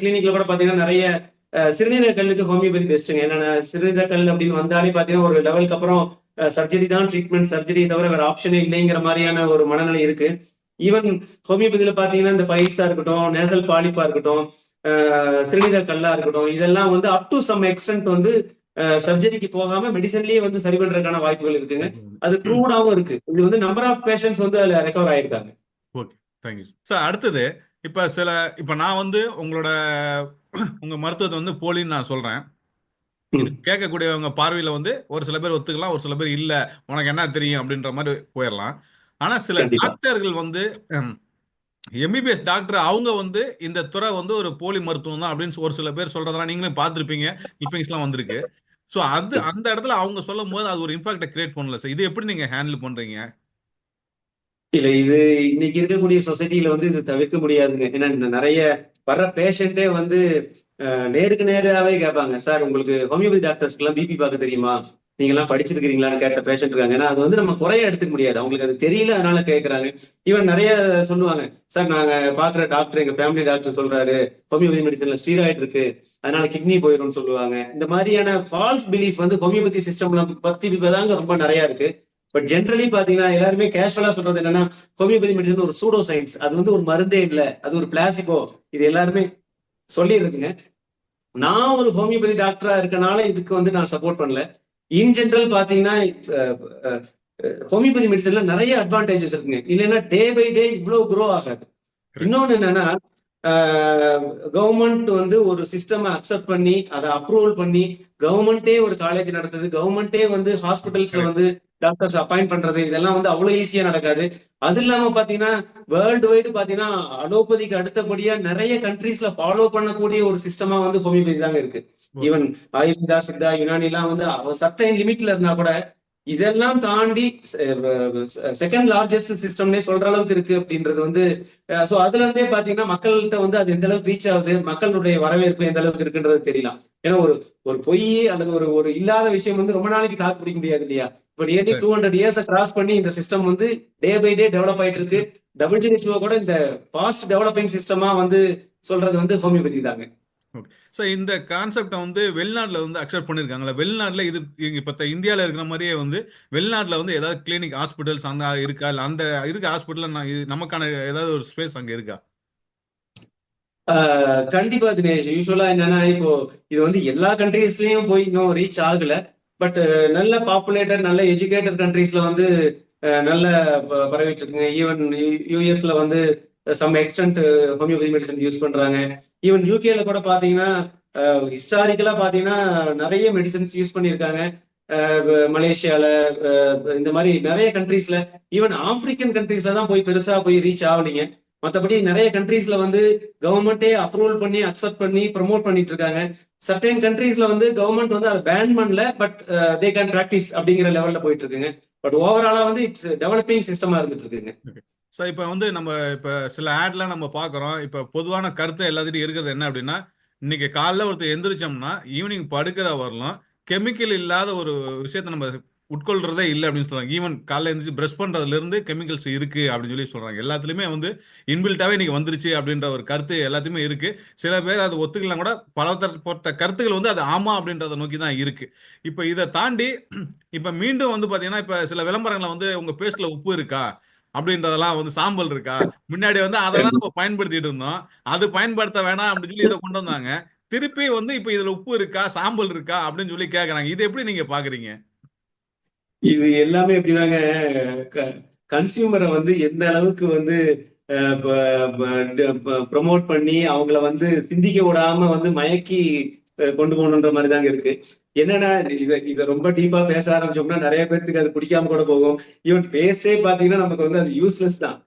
கிளினிக்ல கூட பாத்தீங்கன்னா நிறைய சிறுநீரக கல்லுக்கு ஹோமியோபதி பெஸ்ட்டுங்க என்னன்னா சிறுநீரக கல் அப்படின்னு வந்தாலே பாத்தீங்கன்னா ஒரு லெவலுக்கு அப்புறம் சர்ஜரி தான் ட்ரீட்மெண்ட் சர்ஜரி தவிர வேற ஆப்ஷனே இல்லைங்கிற மாதிரியான ஒரு மனநிலை இருக்கு. ஈவன் ஹோமியோபதியில பாத்தீங்கன்னா இந்த பைல்ஸா இருக்கட்டும் நேசல் பாலிப்பா இருக்கட்டும் சிறுநீரக கல்லா இருக்கட்டும் இதெல்லாம் வந்து அப் டு சம் எக்ஸ்டென்ட் வந்து சர்ஜரிக்கு போகாம மெடிசன்லயே வந்து சரி பண்றதுக்கான வாய்ப்புகள் இருக்குங்க. அது ப்ரூவ்டாவும் இருக்கு. இது வந்து நம்பர் ஆஃப் பேஷண்ட்ஸ் வந்து அதுல ரெக்கவர் ஆயிருக்காங்க. தேங்க்யூ சார் அடுத்தது இப்ப சில இப்ப நான் வந்து உங்களோட உங்க மருத்துவத்தை வந்து போலின்னு நான் சொல்றேன். கேட்கக்கூடியவங்க பார்வையில வந்து ஒரு சில பேர் ஒத்துக்கலாம் ஒரு சில பேர் இல்ல உனக்கு என்ன தெரியும் அப்படின்ற மாதிரி போயிடலாம். ஆனா சில. டாக்டர்கள் வந்து எம்பிபிஎஸ் டாக்டர் அவங்க வந்து இந்த துறை வந்து ஒரு போலி மருத்துவம் தான் அப்படின்னு ஒரு சில பேர் சொல்றதெல்லாம் நீங்களே பார்த்திருப்பீங்க. கிளிப்பிங்ஸ்லாம் வந்திருக்கு. ஸோ அது அந்த இடத்துல அவங்க சொல்லும் போது அது ஒரு இம்பாக்டை கிரியேட் பண்ணல. சார் இது எப்படி நீங்க ஹேண்டில் பண்றீங்க? இல்ல இது இன்னைக்கு இருக்கக்கூடிய சொசைட்டில வந்து இது தவிர்க்க முடியாதுங்க. ஏன்னா நிறைய வர்ற பேஷண்டே வந்து நேருக்கு நேராவே கேட்பாங்க. சார் உங்களுக்கு ஹோமியோபதி டாக்டர்ஸ்க்கு எல்லாம் பிபி பார்க்க தெரியுமா? நீங்க எல்லாம் படிச்சிருக்கிறீங்களான்னு கேட்ட பேஷண்ட் இருக்காங்க. ஏன்னா அது வந்து நம்ம குறைய எடுத்துக்க முடியாது. அவங்களுக்கு அது தெரியல அதனால கேட்கறாங்க ஈவன் நிறைய சொல்லுவாங்க. சார் நாங்க பாக்குற டாக்டர் எங்க ஃபேமிலி டாக்டர் சொல்றாரு. ஹோமியோபதி மெடிசன்ல ஸ்டீராய்டு இருக்கு. அதனால கிட்னி போயிடும்னு சொல்லுவாங்க. இந்த மாதிரியான ஃபால்ஸ் பிலீஃப் வந்து ஹோமியோபதி சிஸ்டம்ல பத்தி தாங்க ரொம்ப நிறைய இருக்கு. பட் ஜென்ரலி பாத்தீங்கன்னா எல்லாருமே கேஷுவலா சொல்றது என்னன்னா ஹோமியோபதி மெடிசன் ஒரு சூடோ சயின்ஸ் அது வந்து ஒரு மருந்தே இல்ல. அது ஒரு பிளாசிக்கோ இது எல்லாருமே சொல்லிடுறதுங்க நான் ஒரு ஹோமியோபதி டாக்டரா இருக்கனால இதுக்கு வந்து நான் சப்போர்ட் பண்ணல. இன் ஜென்ரல் பாத்தீங்கன்னா ஹோமியோபதி மெடிசன்ல நிறைய அட்வான்டேஜஸ் இருக்குங்க. இல்லைன்னா டே பை டே இவ்வளவு க்ரோ ஆகாது. இன்னொன்னு என்னன்னா கவர்மெண்ட் வந்து ஒரு சிஸ்டம் அக்செப்ட் பண்ணி அதை அப்ரூவல் பண்ணி கவர்மெண்டே ஒரு காலேஜ் நடத்துது. கவர்மெண்டே வந்து ஹாஸ்பிட்டல்ஸ்ல வந்து டாக்டர்ஸ் அப்பாயிண்ட் பண்றது. இதெல்லாம் வந்து அவ்வளவு ஈஸியா நடக்காது. அது இல்லாம பாத்தீங்கன்னா வேர்ல்டு வைடு பாத்தீங்கன்னா அலோபதிக்கு அடுத்தபடியா நிறைய கண்ட்ரீஸ்ல ஃபாலோ பண்ணக்கூடிய ஒரு சிஸ்டமா வந்து ஹோமியோபதி தாங்க இருக்கு. ஈவன் ஆயுர்வேதா சித்தா யுனானி எல்லாம் வந்து சர்டைன் லிமிட்ல இருந்தா கூட இதெல்லாம் தாண்டி செகண்ட் லார்ஜஸ்ட் சிஸ்டம்னே சொல்ற அளவுக்கு இருக்கு அப்படின்றது வந்து சோ அதுல இருந்தே பாத்தீங்கன்னா மக்கள்கிட்ட வந்து அது எந்த அளவுக்கு ரீச் ஆகுது மக்களுடைய வரவேற்பு எந்த அளவுக்கு இருக்குன்றது தெரியலாம். ஏன்னா ஒரு ஒரு பொய் அல்லது ஒரு ஒரு இல்லாத விஷயம் வந்து ரொம்ப நாளைக்கு தாக்கு பிடிக்க முடியாது இல்லையா? இப்ப nearly two hundred years cross பண்ணி இந்த சிஸ்டம் வந்து டே பை டே டெவலப் ஆயிட்டு இருக்கு. டபிள்யூஹெச்ஓ கூட இந்த ஃபாஸ்ட் டெவலப்பிங் சிஸ்டமா வந்து சொல்றது வந்து ஹோமியோபதி தாங்க. ஓகே ஸோ இந்த கான்செப்டை வந்து வெளிநாட்டில் வந்து அக்செப்ட் பண்ணியிருக்காங்களா வெளிநாட்டில் இது இப்போ இந்தியாவில் இருக்கிற மாதிரியே வந்து வெளிநாட்டில் வந்து ஏதாவது கிளினிக் ஹாஸ்பிட்டல்ஸ் அங்கே இருக்கா? இல்லை அந்த இருக்க ஹாஸ்பிட்டலில் நான் இது நமக்கான ஏதாவது ஒரு ஸ்பேஸ் அங்கே இருக்கா? ஆஹ் கண்டிப்பா தினேஷ். யூஸ்வலா என்னன்னா இப்போ இது வந்து எல்லா கண்ட்ரீஸ்லயும் போய் இன்னும் ரீச் ஆகல. பட் நல்ல பாப்புலேட்டர் நல்ல எஜுகேட்டட் கண்ட்ரீஸ்ல வந்து நல்ல பரவிட்டு இருக்குங்க. ஈவன் யூஎஸ்ல வந்து some extent homeopathy medicine use பண்றாங்க. ஈவன் யூகேல கூட பாத்தீங்கன்னா uh, ஹிஸ்டாரிக்கலா பாத்தீங்கன்னா நிறைய மெடிசன்ஸ் யூஸ் பண்ணியிருக்காங்க அஹ், uh, மலேசியால அஹ், இந்த மாதிரி நிறைய கண்ட்ரீஸ்ல ஈவன் ஆப்பிரிக்கன் கண்ட்ரீஸ்ல தான் போய் பெருசா போய் ரீச் ஆகலீங்க மத்தபடி நிறைய கண்ட்ரீஸ்ல வந்து கவர்மெண்டே அப்ரூவல் பண்ணி அக்செப்ட் பண்ணி ப்ரமோட் பண்ணிட்டு இருக்காங்க. சர்டைன் கண்ட்ரீஸ்ல வந்து கவர்மெண்ட் வந்து அதை பேன் பண்ணல பட் தே கேன் பிராக்டிஸ் அப்படிங்கிற லெவல்ல போயிட்டு இருக்குங்க. பட் ஓவராலா வந்து இட்ஸ் டெவலப்பிங் சிஸ்டமா இருந்துட்டு இருக்குங்க. ஸோ இப்போ வந்து நம்ம இப்போ சில ஆட்லாம் நம்ம பார்க்குறோம் இப்போ பொதுவான கருத்து எல்லாத்துட்டும் இருக்கிறது என்ன அப்படின்னா இன்னைக்கு காலைல ஒருத்தர் எந்திரிச்சோம்னா ஈவினிங் படுக்கிற வரலாம் கெமிக்கல் இல்லாத ஒரு விஷயத்த நம்ம உட்கொள்றதே இல்லை அப்படின்னு சொல்றாங்க. ஈவன் காலைல எழுந்திரிச்சு ப்ரெஷ் பண்றதுல இருந்து கெமிக்கல்ஸ் இருக்கு அப்படின்னு சொல்லி சொல்றாங்க. எல்லாத்துலயுமே வந்து இன்பில்ட்டாவே இன்னைக்கு வந்துருச்சு அப்படின்ற ஒரு கருத்து எல்லாத்தையுமே இருக்கு. சில பேர் அதை ஒத்துக்கலாம் கூட பலதரப்பட்ட கருத்துக்கள் வந்து அது ஆமா அப்படின்றத நோக்கி தான் இருக்கு. இப்போ இதை தாண்டி இப்போ மீண்டும் வந்து பாத்தீங்கன்னா இப்போ சில விளம்பரங்களை வந்து உங்க பேஸ்ட்ல உப்பு இருக்கா? அப்படின்றதெல்லாம் வந்து சாம்பல் இருக்கா? முன்னாடி வந்து அதெல்லாம் நம்ம பயன்படுத்திட்டு இருந்தோம். அது பயன்படுத்த வேணாம் அப்படின்னு சொல்லி இதை கொண்டு வந்தாங்க. திருப்பி வந்து இப்ப இதுல உப்பு இருக்கா? சாம்பல் இருக்கா? அப்படின்னு சொல்லி கேக்குறாங்க. இது எப்படி நீங்க பாக்குறீங்க? இது எல்லாமே எப்படின்னாங்க கன்சியூமரை வந்து எந்த அளவுக்கு வந்து ப்ரமோட் பண்ணி அவங்கள வந்து சிந்திக்க விடாம வந்து மயக்கி கொண்டு போகணுன்ற மாதிரி தாங்க இருக்கு. என்னன்னா இத இத ரொம்ப டீப்பா பேச ஆரம்பிச்சோம்னா நிறைய பேர்த்துக்கு அது பிடிக்காம கூட போகும். ஈவன் பேஸ்டே பாத்தீங்கன்னா நமக்கு வந்து அது யூஸ்லெஸ் தான்.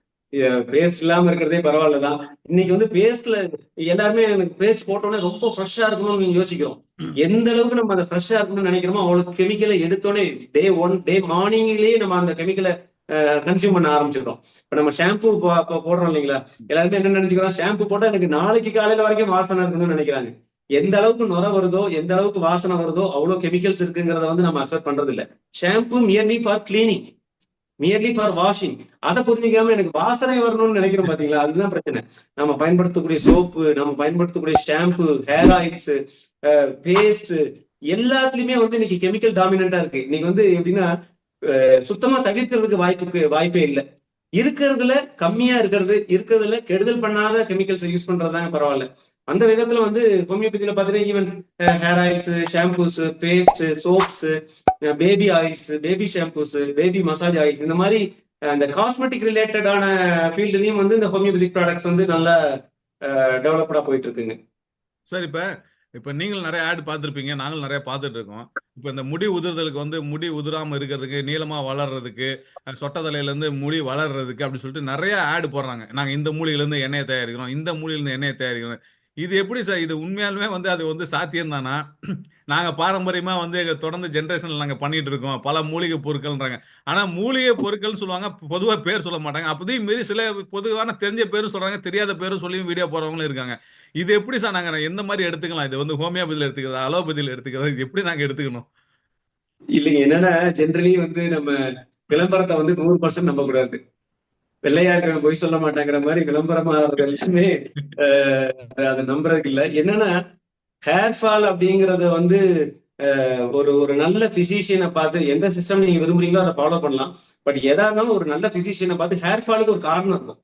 பேஸ்ட் இல்லாம இருக்கிறதே பரவாயில்ல தான். இன்னைக்கு வந்து பேஸ்ட்ல எல்லாருமே எனக்கு பேஸ்ட் போட்டோன்னே ரொம்ப ஃப்ரெஷ்ஷா இருக்கணும்னு யோசிக்கிறோம். எந்த அளவுக்கு நம்ம அதை ஃப்ரெஷ்ஷா இருக்கணும்னு நினைக்கிறோமோ அவ்வளவு கெமிக்கலை எடுத்தோடனே டே ஒன் டே மார்னிங்லயே நம்ம அந்த கெமிக்கலை கன்சியூம் பண்ண ஆரம்பிச்சிடுறோம். இப்ப நம்ம ஷாம்பு போடுறோம் இல்லைங்களா? எல்லாருமே என்ன நினைச்சுக்கிறோம் ஷாம்பு போட்டா எனக்கு நாளைக்கு காலையில வரைக்கும் வாசனை இருக்கணும்னு நினைக்கிறாங்க. எந்த அளவுக்கு நுர வருதோ எந்த அளவுக்கு வாசனை வருதோ அவ்வளவு கெமிக்கல்ஸ் இருக்குங்கிறத வந்து நம்ம அக்செப்ட் பண்றது இல்ல shampoo merely for cleaning merely for washing அதை புரிஞ்சுக்காம எனக்கு வாசனை வரணும்னு நினைக்கிறோம் பாத்தீங்களா? அதுதான் பிரச்சனை. நம்ம பயன்படுத்தக்கூடிய சோப்பு நம்ம பயன்படுத்தக்கூடிய ஷாம்பு ஹேர் ஆயில்ஸ் பேஸ்ட் எல்லாத்துலயுமே வந்து இன்னைக்கு கெமிக்கல் டாமினண்டா இருக்கு. இன்னைக்கு வந்து எப்படின்னா சுத்தமா தவிர்க்கிறதுக்கு வாய்ப்புக்கு வாய்ப்பே இல்லை. இருக்கிறதுல கம்மியா இருக்கிறது இருக்கிறதுல கெடுதல் பண்ணாத கெமிக்கல்ஸ் யூஸ் பண்றதாங்க பரவாயில்ல. அந்த விதத்துல வந்து ஹோமியோபதியில பாத்தீங்கன்னா even hair oils shampoos paste soaps baby oils baby shampoos baby massage oils இந்த மாதிரி இந்த காஸ்மெட்டிக் ரிலேட்டடான ஃபீல்ட்லயும் வந்து இந்த ஹோமியோபதிக் ப்ராடக்ட்ஸ் வந்து நல்லா டெவலப்டா போயிட்டு இருக்குங்க சார் இப்ப இப்ப நீங்கள் நிறைய ஆட் பார்த்துருப்பீங்க நாங்களும் நிறைய பார்த்துட்டு இருக்கோம். இப்ப இந்த முடி உதிர்தலுக்கு வந்து முடி உதிராம இருக்கிறதுக்கு நீளமா வளர்றதுக்கு சொட்ட தலையில இருந்து முடி வளர்றதுக்கு அப்படின்னு சொல்லிட்டு நிறைய ஆட் போடுறாங்க. நாங்க இந்த மூலிகையில இருந்து எண்ணெயை தயாரிக்கிறோம் இந்த மூலிகையில இருந்து எண்ணெயை தயாரிக்கிறோம். இது எப்படி சார்? இது உண்மையாலுமே வந்து அது வந்து சாத்தியம் தானா நாங்க பாரம்பரியமா வந்து எங்க தொடர்ந்து ஜென்ரேஷன்ல நாங்க பண்ணிட்டு இருக்கோம். பல மூலிகை பொருட்கள்ன்றாங்க. ஆனா மூலிகை பொருட்கள்னு சொல்லுவாங்க பொதுவா பேர் சொல்ல மாட்டாங்க. அப்பதையும் மீறி சில பொதுவான தெரிஞ்ச பேரும் சொல்றாங்க தெரியாத பேரும் சொல்லியும் வீடியோ போறவங்களும் இருக்காங்க. இது எப்படி சார் நாங்க எந்த மாதிரி எடுத்துக்கலாம்? இது வந்து ஹோமியோபதியில எடுத்துக்கிறதா அலோபதியில எடுத்துக்கிறதா? இது எப்படி நாங்க எடுத்துக்கணும்? இல்லைங்க என்னன்னா ஜென்ரலி வந்து நம்ம விளம்பரத்தை வந்து நூறு பர்சன்ட் நம்ப கூடாது வெள்ளையா இருக்கிறவங்க பொய் சொல்ல மாட்டாங்கிற மாதிரி விளம்பரமா எல்லாமே அஹ், அதை நம்புறதுக்கு இல்ல. என்னன்னா ஹேர் ஃபால் அப்படிங்கறத வந்து ஒரு ஒரு நல்ல பிசிஷியனை பார்த்து எந்த சிஸ்டம் நீங்க விரும்புறீங்களோ அதை ஃபாலோ பண்ணலாம். பட் எதா இருந்தாலும் ஒரு நல்ல பிசிஷியனை பார்த்து ஹேர் ஃபாலுக்கு ஒரு காரணம் இருக்கும்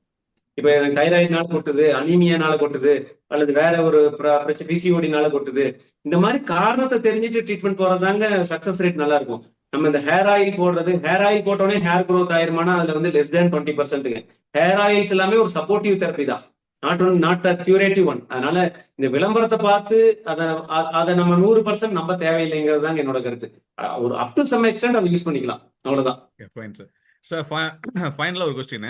இப்ப எனக்கு தைராய்டுனால கொட்டுது அனீமியானால கொட்டுது அல்லது வேற ஒரு பிரச்சனை பிசிஓடினால கொட்டுது. இந்த மாதிரி காரணத்தை தெரிஞ்சுட்டு ட்ரீட்மெண்ட் போறதாங்க சக்சஸ் ரேட் நல்லா இருக்கும். நம்ம இந்த ஹேர் ஆயில் போடுறது ஹேர் ஆயில் போட்டோடனே ஹேர் க்ரோத் ஆயிருமானா அதுல வந்து லெஸ் தேன் டுவெண்ட்டி பர்சன்ட்டுங்க ஹேர் ஆயில்ஸ் எல்லாமே ஒரு சப்போர்ட்டிவ் தெரப்பி தான். Not one not a curative one அதனால இந்த விளம்பரத்தை பார்த்து அதை அதை நம்ம நூறு பர்சன்ட் நம்ப தேவையில்லைங்கிறது தாங்க என்னோட கருத்து. ஒரு அப் டு சம் எக்ஸ்டென்ட் அதை யூஸ் பண்ணிக்கலாம். அவ்வளவுதான். ஃபைன் சார் சார் ஃபைனலாக ஒரு கொஸ்டின்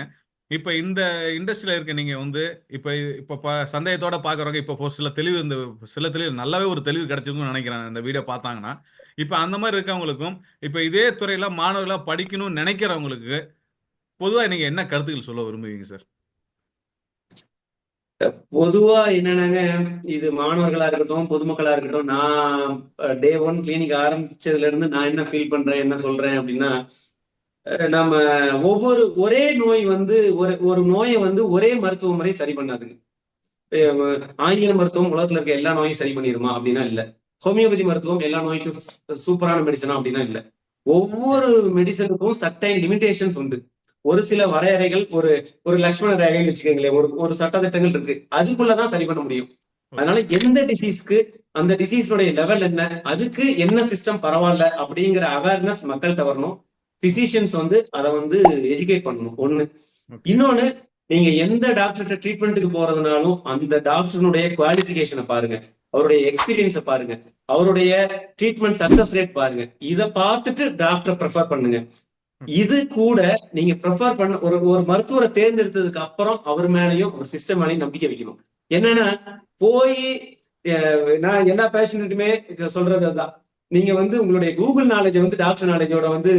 இப்போ இந்த இண்டஸ்ட்ரியில இருக்க நீங்க வந்து இப்போ இப்ப சந்தேகத்தோட பாக்குறவங்க இப்போ ஒரு சில தெளிவு இந்த சில தெளிவு நல்லாவே ஒரு தெளிவு கிடைச்சிருக்கும்னு நினைக்கிறேன். இந்த வீடியோ பார்த்தாங்கன்னா இப்போ அந்த மாதிரி இருக்கவங்களுக்கும் இப்போ இதே துறையில் மாணவர்களாக படிக்கணும்னு நினைக்கிறவங்களுக்கு பொதுவாக நீங்கள் என்ன கருத்துக்கள் சொல்ல விரும்புவீங்க சார்? பொதுவா என்னன்னாங்க இது மாணவர்களா இருக்கட்டும் பொதுமக்களா இருக்கட்டும் நான் டே ஒன் கிளினிக் ஆரம்பிச்சதுல இருந்து நான் என்ன ஃபீல் பண்றேன் என்ன சொல்றேன் அப்படின்னா நம்ம ஒவ்வொரு ஒரே நோய் வந்து ஒரு ஒரு நோயை வந்து ஒரே மருத்துவ முறை சரி பண்ணாதுங்க. ஆங்கில மருத்துவம் உலகத்துல இருக்க எல்லா நோயும் சரி பண்ணிருமா அப்படின்னா இல்ல. ஹோமியோபதி மருத்துவம் எல்லா நோய்க்கும் சூப்பரான மெடிசனா அப்படின்னா இல்ல. ஒவ்வொரு மெடிசனுக்கும் சட்டைன் லிமிடேஷன்ஸ் உண்டு. ஒரு சில வரையறைகள் ஒரு ஒரு லக்ஷ்மண ரேகைன்னு வச்சுக்கோங்களேன் ஒரு ஒரு சட்டத்திட்டங்கள் இருக்கு. அதுக்குள்ளதான் சரி பண்ண முடியும். அதனால எந்த டிசீஸ்க்கு அந்த டிசீஸோடைய லெவல் என்ன அதுக்கு என்ன சிஸ்டம் பரவாயில்ல அப்படிங்கிற அவேர்னஸ் மக்கள்கிட்ட வரணும். பிசிஷியன்ஸ் வந்து அதை வந்து எஜுகேட் பண்ணணும். ஒண்ணு. இன்னொன்னு நீங்க எந்த டாக்டர்கிட்ட ட்ரீட்மெண்ட்டுக்கு போறதுனாலும் அந்த டாக்டர்னுடைய குவாலிஃபிகேஷனை பாருங்க. அவருடைய எக்ஸ்பீரியன்ஸை பாருங்க. அவருடைய ட்ரீட்மெண்ட் சக்சஸ் ரேட் பாருங்க. இத பார்த்துட்டு டாக்டர் ப்ரிஃபர் பண்ணுங்க. இது கூட நீங்க ப்ரிஃபர் பண்ண ஒரு ஒரு மருத்துவரை தேர்ந்தெடுத்ததுக்கு அப்புறம் அவர் மேலையும் ஒரு சிஸ்டம் மேலையும் நம்பிக்கை வைக்கணும். என்னன்னா போய் நான் எல்லா பேஷண்ட்டுமே சொல்றது அதுதான். நீங்க வந்து உங்களுடைய கூகுள் நாலேஜ் வந்து டாக்டர் நாலேஜோட வந்து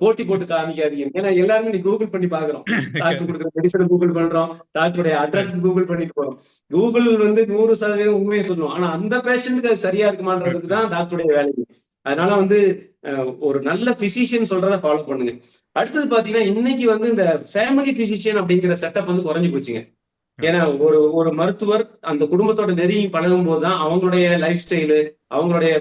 போட்டி போட்டு காமிக்காதீங்க. ஏன்னா எல்லாருமே நீ கூகுள் பண்ணி பாக்குறோம் டாக்டர் கொடுக்குற மெடிசன் கூகுள் பண்றோம். டாக்டருடைய அட்ரஸ் கூகுள் பண்ணிட்டு போறோம். கூகுள் வந்து நூறு சதவீதம் உண்மையை சொல்லுவோம் ஆனா அந்த பேஷண்ட்டுக்கு அது சரியா இருக்குமான்றது தான் டாக்டருடைய வேலை. அதனால வந்து ஒரு நல்ல பிசிஷியன் சொல்றத ஃபாலோ பண்ணுங்க. அடுத்தது பாத்தீங்கன்னா இன்னைக்கு வந்து இந்த ஃபேமிலி பிசிஷியன் அப்படிங்கிற செட்டப் வந்து குறைஞ்சு போச்சுங்க. ஏன்னா ஒரு ஒரு மருத்துவர் அந்த குடும்பத்தோட நெருங்கி பழகும் போதுதான் அவங்களுடைய லைஃப் ஸ்டைலு அவங்களுடைய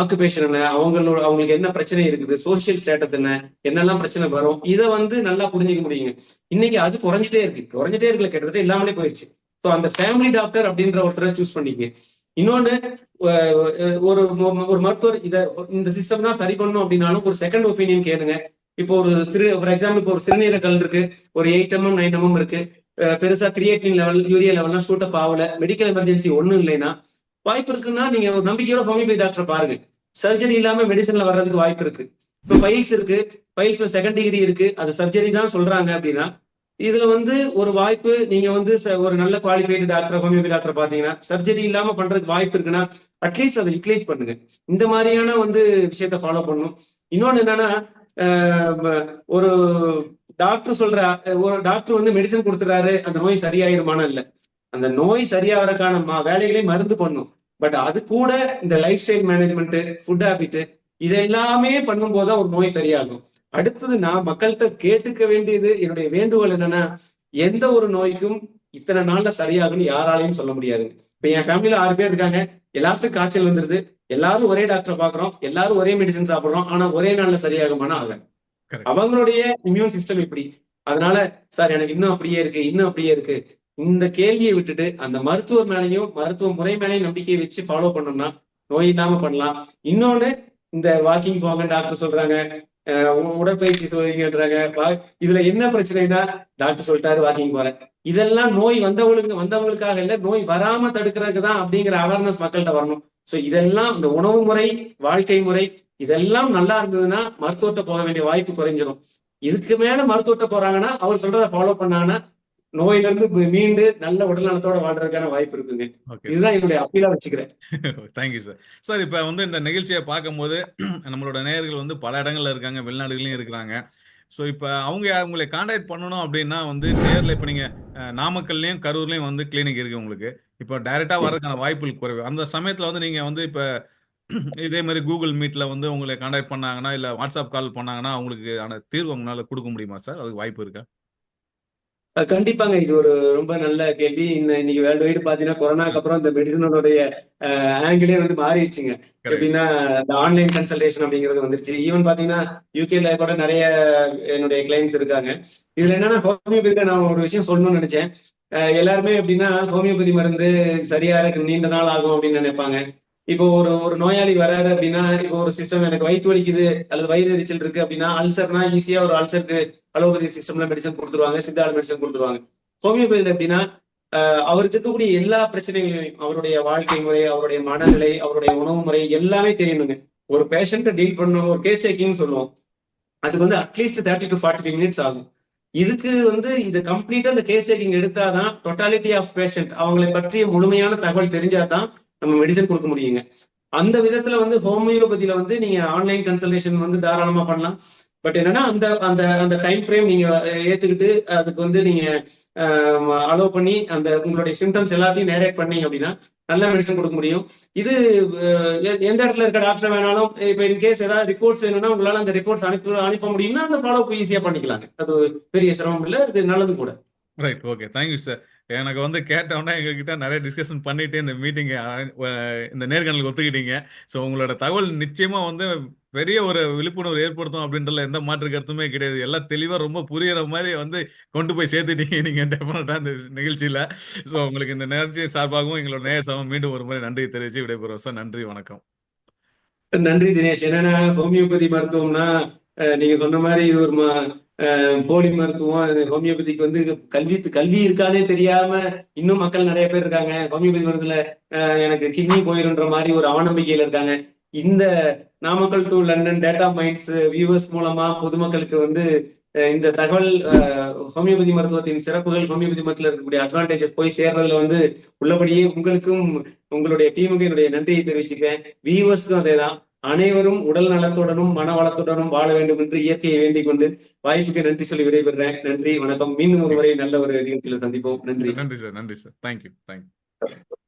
ஆக்குபேஷன் என்ன? அவங்களோட அவங்களுக்கு என்ன பிரச்சனை இருக்குது? சோசியல் ஸ்டேட்டஸ் என்ன? என்னெல்லாம் பிரச்சனை வரும்? இதை வந்து நல்லா புரிஞ்சுக்க முடியுங்க. இன்னைக்கு அது குறைஞ்சிட்டே இருக்கு. குறைஞ்சிட்டே இருக்குல்ல கிட்டத்தட்ட இல்லாமலே போயிடுச்சு ஸோ அந்த ஃபேமிலி டாக்டர் அப்படின்ற ஒருத்தரை சூஸ் பண்ணிக்க இன்னொன்னு ஒரு ஒரு மருத்துவர் இத இந்த சிஸ்டம் தான் சரி பண்ணணும் அப்படின்னாலும் ஒரு செகண்ட் ஒப்பீனியன் கேளுங்க. இப்போ ஒரு சிறு ஃபார் எக்ஸாம்பிள் இப்போ ஒரு சிறுநீரகல் இருக்கு. ஒரு எயிட் எம்எம் நைன் எம்எம் இருக்கு. பெருசா கிரியேட்டின் லெவல் யூரியா லெவல்லாம் ஷூட் அப் ஆகல. மெடிக்கல் எமர்ஜென்சி ஒண்ணும் இல்லைன்னா வாய்ப்பு இருக்குன்னா நீங்க ஒரு நம்பிக்கையோட ஹோமியோபதி டாக்டர் பாருங்க. சர்ஜரி இல்லாம மெடிசன்ல வர்றதுக்கு வாய்ப்பு இருக்கு. இப்போ பைல்ஸ் இருக்கு. பைல்ஸ்ல செகண்ட் டிகிரி இருக்கு. அது சர்ஜரி தான் சொல்றாங்க அப்படின்னா இதுல வந்து ஒரு வாய்ப்பு நீங்க வந்து ச- ஒரு நல்ல குவாலிஃபைடு டாக்டர் ஹோமியோபதி டாக்டர் பாத்தீங்கன்னா சர்ஜரி இல்லாம பண்றதுக்கு வாய்ப்பு இருக்குன்னா அட்லீஸ்ட் அதை யூட்டிலைஸ் பண்ணுங்க. இந்த மாதிரியான வந்து விஷயத்த ஃபாலோ பண்ணணும். இன்னொன்னு என்னன்னா ஆஹ் ஒரு டாக்டர் சொல்ற ஒரு டாக்டர் வந்து மெடிசன் கொடுத்துறாரு அந்த நோய் சரியாயிருமான இல்ல. அந்த நோய் சரியாகிறதுக்கான ம- வேலைகளையும் மருந்து பண்ணும். பட் அது கூட இந்த life style management food habit இது எல்லாமே பண்ணும்போது தான் ஒரு நோய் சரியாகும். அடுத்தது நான் மக்கள்கிட்ட கேட்டுக்க வேண்டியது என்னுடைய வேண்டுகோள் என்னன்னா எந்த ஒரு நோய்க்கும் இத்தனை நாள்ல சரியாகும்னு யாராலையும் சொல்ல முடியாது. இப்ப என் ஃபேமிலில ஆறு பேர் இருக்காங்க. எல்லாத்துக்கும் காய்ச்சல் வந்துருது. எல்லாரும் ஒரே டாக்டரை பாக்குறோம் எல்லாரும் ஒரே மெடிசன் சாப்பிடுறோம். ஆனா ஒரே நாள்ல சரியாகுமானா ஆக. அவங்களுடைய இம்யூன் சிஸ்டம் இப்படி. அதனால சார் எனக்கு இன்னும் அப்படியே இருக்கு இன்னும் அப்படியே இருக்கு. இந்த கேள்வியை விட்டுட்டு அந்த மருத்துவர் மேலையும் மருத்துவ முறை மேலையும் நம்பிக்கையை வச்சு ஃபாலோ பண்ணோம்னா நோய் இல்லாம பண்ணலாம். இன்னொன்னு இந்த வாக்கிங் போங்க டாக்டர் சொல்றாங்க. அஹ் உடற்பயிற்சி சொல்றீங்கன்றாங்க இதுல என்ன பிரச்சனைனா டாக்டர் சொல்லிட்டாரு வாக்கிங் போறேன். இதெல்லாம் நோய் வந்தவங்களுக்கு வந்தவங்களுக்காக இல்ல நோய் வராம தடுக்கிறதுக்கு தான் அப்படிங்கிற அவேர்னஸ் மக்கள்கிட்ட வரணும். சோ இதெல்லாம் இந்த உணவு முறை வாழ்க்கை முறை இதெல்லாம் நல்லா இருந்ததுன்னா மருத்துவத்தை போக வேண்டிய வாய்ப்பு குறைஞ்சிரும். இதுக்கு மேல மருத்துவத்தை போறாங்கன்னா அவர் சொல்றதை ஃபாலோ பண்ணாங்கன்னா நோயில இருந்து மீ- மீண்டு நல்ல உடல் நலத்தோட வாழ்றதுக்கான வாய்ப்பு இருக்குங்க. ஓகே இதுதான் என்னுடைய அப்பீலா வச்சுக்கிறேன். தேங்க்யூ சார் சார் இப்போ வந்து இந்த நிகழ்ச்சியை பார்க்கும்போது நம்மளோட நேயர்கள் வந்து பல இடங்கள்ல இருக்காங்க வெளிநாடுகளையும் இருக்கிறாங்க. ஸோ இப்போ அவங்க உங்களை காண்டாக்ட் பண்ணணும் அப்படின்னா வந்து நேரில் இப்போ நீங்கள் நாமக்கல்லையும் கரூர்லையும் வந்து கிளினிக் இருக்கு உங்களுக்கு. இப்போ டைரெக்டாக. வரதுக்கான வாய்ப்புகள் குறைவு. அந்த சமயத்தில் வந்து நீங்கள் வந்து இப்போ இதே மாதிரி கூகுள் மீட்டில் வந்து உங்களை காண்டாக்ட் பண்ணாங்கன்னா இல்லை வாட்ஸ்அப் கால் பண்ணாங்கன்னா அவங்களுக்கு ஆன தீர்வு உங்களால் கொடுக்க முடியுமா சார் அதுக்கு வாய்ப்பு இருக்கா? கண்டிப்பாங்க. இது ஒரு ரொம்ப நல்ல கேள்வி. இன்ன- இன்னைக்கு வேர்ல்டு வைடு பாத்தீங்கன்னா கொரோனாக்கு அப்புறம் இந்த மெடிசனோடைய ஆங்கிளே வந்து மாறிடுச்சுங்க. எப்படின்னா இந்த ஆன்லைன் கன்சல்டேஷன் அப்படிங்கிறது வந்துருச்சு. ஈவன் பாத்தீங்கன்னா யூகேல கூட நிறைய என்னுடைய கிளைண்ட்ஸ் இருக்காங்க. இதுல என்னன்னா ஹோமியோபதியில நான் ஒரு விஷயம் சொல்லணும்னு நினைச்சேன். எல்லாருமே எப்படின்னா ஹோமியோபதி மருந்து சரியா இருக்கு நீண்ட நாள் ஆகும் அப்படின்னு நினைப்பாங்க. இப்போ ஒரு ஒரு நோயாளி வராரு அப்படின்னா இப்போ ஒரு சிஸ்டம் எனக்கு வயிற்று வலிக்குது அல்லது வயிறு எரிச்சல் இருக்கு அப்படின்னா அல்சர்னா ஈஸியா ஒரு அல்சருக்கு அலோபதி சிஸ்டம்ல மெடிசன் கொடுத்துருவாங்க சித்தால மெடிசன் கொடுத்துருவாங்க. ஹோமியோபதி அப்படின்னா ஆஹ் அவருக்கு இருக்கக்கூடிய எல்லா பிரச்சனைகளையும் அவருடைய வாழ்க்கை முறை அவருடைய மனநிலை அவருடைய உணவு முறை எல்லாமே தெரியணுங்க. ஒரு பேஷண்ட்டை டீல் பண்ணணும் ஒரு கேஸ் டேக்கிங் சொல்லுவோம். அதுக்கு வந்து at least thirty to forty five minutes ஆகும். இதுக்கு வந்து இது கம்ப்ளீட்டா இந்த கேஸ் டேக்கிங் எடுத்தாதான் டோட்டாலிட்டி ஆஃப் பேஷண்ட் அவங்களை பற்றிய முழுமையான தகவல் தெரிஞ்சாதான் நம்ம மெடிசன் கொடுக்க முடியுங்க. அந்த விதத்துல வந்து ஹோமியோபதியில வந்து நீங்க ஆன்லைன் கன்சல்டேஷன் வந்து தாராளமா பண்ணலாம். பட் என்னன்னா அந்த அந்த அந்த டைம் ஃப்ரேம் நீங்க ஏத்துக்கிட்டு அதுக்கு வந்து நீங்க அலோவ் பண்ணி அந்த உங்களுடைய சிம்டம்ஸ் எல்லாத்தையும் நேரேட் பண்ணீங்க அப்படின்னா நல்ல மெடிசன் கொடுக்க முடியும். இது எந்த இடத்துல இருக்க டாக்டர் வேணாலும் இப்ப இன் கேஸ் ஏதாவது ரிப்போர்ட்ஸ் வேணும்னா உங்களால அந்த ரிப்போர்ட்ஸ் அனுப்பி அனுப்ப முடியும்னா அந்த ஃபாலோ ஈஸியா பண்ணிக்கலாங்க. அது பெரிய சிரமம் இல்ல இது நல்லது கூட. ரைட் ஓகே தேங்க்யூ சார் எனக்கு வந்து கேட்டவொடனே எங்ககிட்ட நிறைய டிஸ்கஷன் பண்ணிட்டு இந்த மீட்டிங் இந்த நேர்காணலுக்கு ஒத்துக்கிட்டீங்க. ஸோ உங்களோட தகவல் நிச்சயமா வந்து பெரிய ஒரு விழிப்புணர்வு ஏற்படுத்தும் அப்படின்றதுல எந்த மாற்று கருத்துமே கிடையாது. எல்லாம் தெளிவாக ரொம்ப புரியுற மாதிரி வந்து கொண்டு போய் சேர்த்துட்டீங்க நீங்க டெஃபினட்டா இந்த நிகழ்ச்சியில. ஸோ உங்களுக்கு இந்த நிகழ்ச்சி சார்பாகவும் எங்களோட நேர் சார்பாகவும் மீண்டும் ஒரு முறை நன்றி தெரிவித்து விடைபெறுவோம். சார் நன்றி வணக்கம். நன்றி தினேஷ். என்னன்னா ஹோமியோபதி மருத்துவம்னா நீங்க சொன்ன மாதிரி ஒரு போலி மருத்துவம் ஹோமியோபதிக்கு வந்து கல்வி கல்வி இருக்கானே தெரியாம இன்னும் மக்கள் நிறைய பேர் இருக்காங்க. ஹோமியோபதி மருந்துல எனக்கு கிட்னி போயிருன்ற மாதிரி ஒரு அவநம்பிக்கையில இருக்காங்க. இந்த Namakkal to London data minds viewers மூலமா பொதுமக்களுக்கு வந்து இந்த தகவல் ஹோமியோபதி மருத்துவத்தின் சிறப்புகள் ஹோமியோபதி மருத்துவத்தில் இருக்கக்கூடிய அட்வான்டேஜஸ் போய் சேர்றதுல வந்து உள்ளபடியே உங்களுக்கும் உங்களுடைய டீமுக்கு என்னுடைய நன்றியை தெரிவிச்சுக்கிறேன். வியூவர்ஸ்க்கும் அதேதான். அனைவரும் உடல் நலத்துடனும் மன வளத்துடனும் வாழ வேண்டும் என்று இயற்கையை வேண்டிக் கொண்டு வாய்ப்புக்கு நன்றி சொல்லி விடைபெறுறேன் நன்றி வணக்கம். மீண்டும் ஒரு முறை நல்ல ஒரு நிகழ்ச்சியில சந்திப்போம். நன்றி. நன்றி சார். நன்றி சார். Thank you thank you